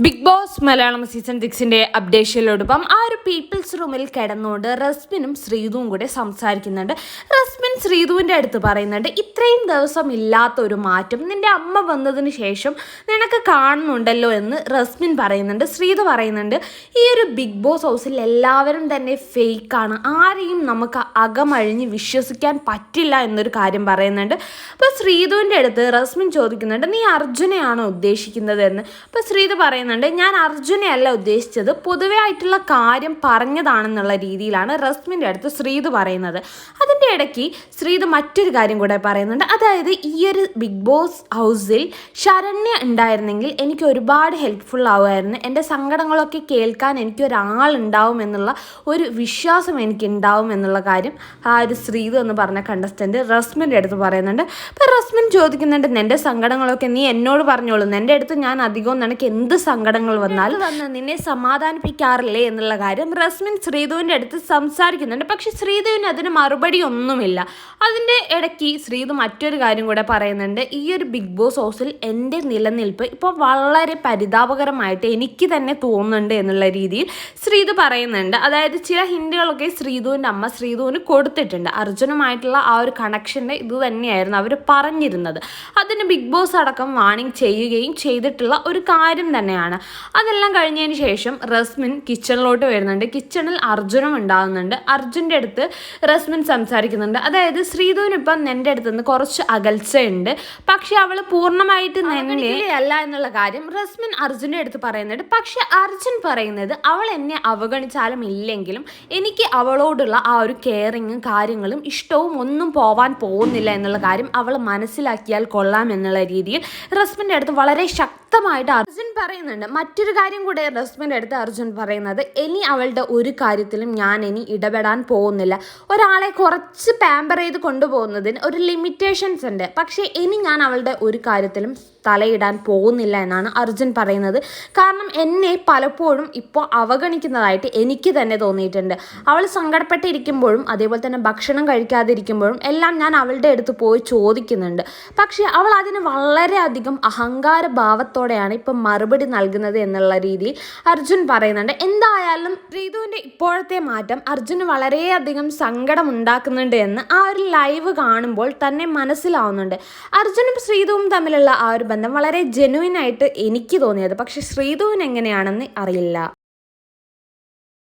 Big Boss Malayalam season സിക്സിന്റെ അപ്ഡേഷനിലോടൊപ്പം ആ ഒരു പീപ്പിൾസ് റൂമിൽ കിടന്നുകൊണ്ട് റസ്മിനും ശ്രീതുവും കൂടെ സംസാരിക്കുന്നുണ്ട്. റസ്മിൻ ശ്രീതുവിന്റെ അടുത്ത് പറയുന്നുണ്ട് ഇത്രയും ദിവസം ഇല്ലാത്ത ഒരു മാറ്റം നിന്റെ അമ്മ വന്നതിന് ശേഷം നിനക്ക് കാണുന്നുണ്ടല്ലോ എന്ന് റസ്മിൻ പറയുന്നുണ്ട്. ശ്രീതു പറയുന്നുണ്ട് ഈ ഒരു ബിഗ് ബോസ് ഹൗസിൽ എല്ലാവരും തന്നെ ഫേക്കാണ് ആരെയും നമുക്ക് അകമഴിഞ്ഞ് വിശ്വസിക്കാൻ പറ്റില്ല എന്നൊരു കാര്യം പറയുന്നുണ്ട്. അപ്പോൾ ശ്രീതുവിന്റെ അടുത്ത് റസ്മിൻ ചോദിക്കുന്നുണ്ട് നീ അർജുനെയാണോ ഉദ്ദേശിക്കുന്നത് എന്ന് അപ്പോൾ ശ്രീതു പറയുന്നുണ്ട് ഞാൻ അർജുനെ അല്ല ഉദ്ദേശിച്ചത്. പൊതുവെ ആയിട്ടുള്ള കാര്യം പറഞ്ഞതാണെന്നുള്ള രീതിയിലാണ് റസ്മിന്റെ അടുത്ത് ശ്രീതു പറയുന്നത്. അതിന്റെ ഇടയ്ക്ക് ശ്രീത് മറ്റൊരു കാര്യം കൂടെ പറയുന്നുണ്ട്. അതായത് ഈ ഒരു ബിഗ് ബോസ് ഹൗസിൽ ശരണ്യ ഉണ്ടായിരുന്നെങ്കിൽ എനിക്ക് ഒരുപാട് ഹെൽപ്ഫുൾ ആവുമായിരുന്നു. എന്റെ സങ്കടങ്ങളൊക്കെ കേൾക്കാൻ എനിക്ക് ഒരാളുണ്ടാവും എന്നുള്ള ഒരു വിശ്വാസം എനിക്ക് ഉണ്ടാവും എന്നുള്ള കാര്യം ആ ഒരു ശ്രീത് എന്ന് പറഞ്ഞ കണ്ടസ്റ്റന്റ് റസ്മിന്റെ അടുത്ത് പറയുന്നുണ്ട്. അപ്പോൾ റസ്മിൻ ചോദിക്കുന്നുണ്ട് നിന്റെ സങ്കടങ്ങളൊക്കെ നീ എന്നോട് പറഞ്ഞോളൂ. എന്റെ അടുത്ത് ഞാൻ അധികവും നിനക്ക് എന്ത് സങ്കടങ്ങൾ വന്നാലും വന്ന് നിന്നെ സമാധാനിപ്പിക്കാറില്ലേ? എന്നുള്ള കാര്യം റസ്മിൻ ശ്രീതുവിന്റെ അടുത്ത് സംസാരിക്കുന്നുണ്ട്. പക്ഷേ ശ്രീതുവിന് അതിന് മറുപടി ഒന്നുമില്ല. അതിന്റെ ഇടയ്ക്ക് ശ്രീത് മറ്റൊരു കാര്യം കൂടെ പറയുന്നുണ്ട്. ഈ ഒരു ബിഗ് ബോസ് ഹൗസിൽ എന്റെ നിലനിൽപ്പ് ഇപ്പോൾ വളരെ പരിതാപകരമായിട്ട് എനിക്ക് തന്നെ തോന്നുന്നുണ്ട് എന്നുള്ള രീതിയിൽ ശ്രീത് പറയുന്നുണ്ട്. അതായത് ചില ഹിൻഡുകളൊക്കെ ശ്രീതുവിന്റെ അമ്മ ശ്രീതുവിന് കൊടുത്തിട്ടുണ്ട്. അർജുനുമായിട്ടുള്ള ആ ഒരു കണക്ഷന്റെ ഇത് തന്നെയായിരുന്നു അവർ പറഞ്ഞിരുന്നത്. അതിന് ബിഗ് ബോസ് അടക്കം വാണിംഗ് ചെയ്യുകയും ചെയ്തിട്ടുള്ള ഒരു കാര്യം തന്നെയാണ്. അതെല്ലാം കഴിഞ്ഞതിന് ശേഷം റസ്മിൻ കിച്ചണിലോട്ട് വരുന്നുണ്ട്. കിച്ചണിൽ അർജുനും ഉണ്ടാകുന്നുണ്ട്. അർജുന്റെ അടുത്ത് റസ്മിൻ സംസാരിക്കുന്നുണ്ട് അതായത് ശ്രീധുവിന് ഇപ്പം എന്റെ അടുത്ത് നിന്ന് കുറച്ച് അകൽച്ചയുണ്ട്. പക്ഷെ അവൾ പൂർണമായിട്ട് നിന്നെ അല്ല എന്നുള്ള കാര്യം റസ്മിൻ അർജുന്റെ അടുത്ത് പറയുന്നുണ്ട്. പക്ഷെ അർജുൻ പറയുന്നത് അവൾ എന്നെ അവഗണിച്ചാലും ഇല്ലെങ്കിലും എനിക്ക് അവളോടുള്ള ആ ഒരു കെയറിങ്ങും കാര്യങ്ങളും ഇഷ്ടവും ഒന്നും പോവാൻ പോകുന്നില്ല എന്നുള്ള കാര്യം അവൾ മനസ്സിലാക്കിയാൽ കൊള്ളാം എന്നുള്ള രീതിയിൽ റസ്മിന്റെ അടുത്ത് വളരെ ശക്തമായിട്ട് അർജുൻ പറയുന്നുണ്ട്. മറ്റൊരു കാര്യം കൂടെ റസ്മിന്റെ അടുത്ത് അർജുൻ പറയുന്നത്. ഇനി അവളുടെ ഒരു കാര്യത്തിലും ഞാൻ ഇനി ഇടപെടാൻ പോകുന്നില്ല. ഒരാളെ കുറച്ച് പാമ്പർ ചെയ്ത് കൊണ്ടുപോകുന്നതിന് ഒരു ലിമിറ്റേഷൻസ് ഉണ്ട്. പക്ഷേ ഇനി ഞാൻ അവളുടെ ഒരു കാര്യത്തിലും തലയിടാൻ പോകുന്നില്ല എന്നാണ് അർജുൻ പറയുന്നത്. കാരണം എന്നെ പലപ്പോഴും ഇപ്പോൾ അവഗണിക്കുന്നതായിട്ട് എനിക്ക് തന്നെ തോന്നിയിട്ടുണ്ട്. അവൾ സങ്കടപ്പെട്ടിരിക്കുമ്പോഴും അതേപോലെ തന്നെ ഭക്ഷണം കഴിക്കാതിരിക്കുമ്പോഴും എല്ലാം ഞാൻ അവളുടെ അടുത്ത് പോയി ചോദിക്കുന്നുണ്ട്. പക്ഷേ അവൾ അതിന് വളരെയധികം അഹങ്കാര ഭാവത്തോടെയാണ് ഇപ്പം മറുപടി നൽകുന്നത് എന്നുള്ള രീതിയിൽ അർജുൻ പറയുന്നുണ്ട്. എന്തായാലും റീതുവിന്റെ ഇപ്പോഴത്തെ മാറ്റം അർജുന് വളരെയധികം സങ്കടം ഉണ്ടാക്കുന്നുണ്ട് എന്ന് ആ ഒരു ലൈവ് കാണുമ്പോൾ തന്നെ മനസ്സിലാവുന്നുണ്ട്. അർജുനും ശ്രീതുവും തമ്മിലുള്ള ആ ഒരു ബന്ധം വളരെ ജെനുവിൻ ആയിട്ട് എനിക്ക് തോന്നിയത്. പക്ഷെ ശ്രീധുവിന് എങ്ങനെയാണെന്ന് അറിയില്ല.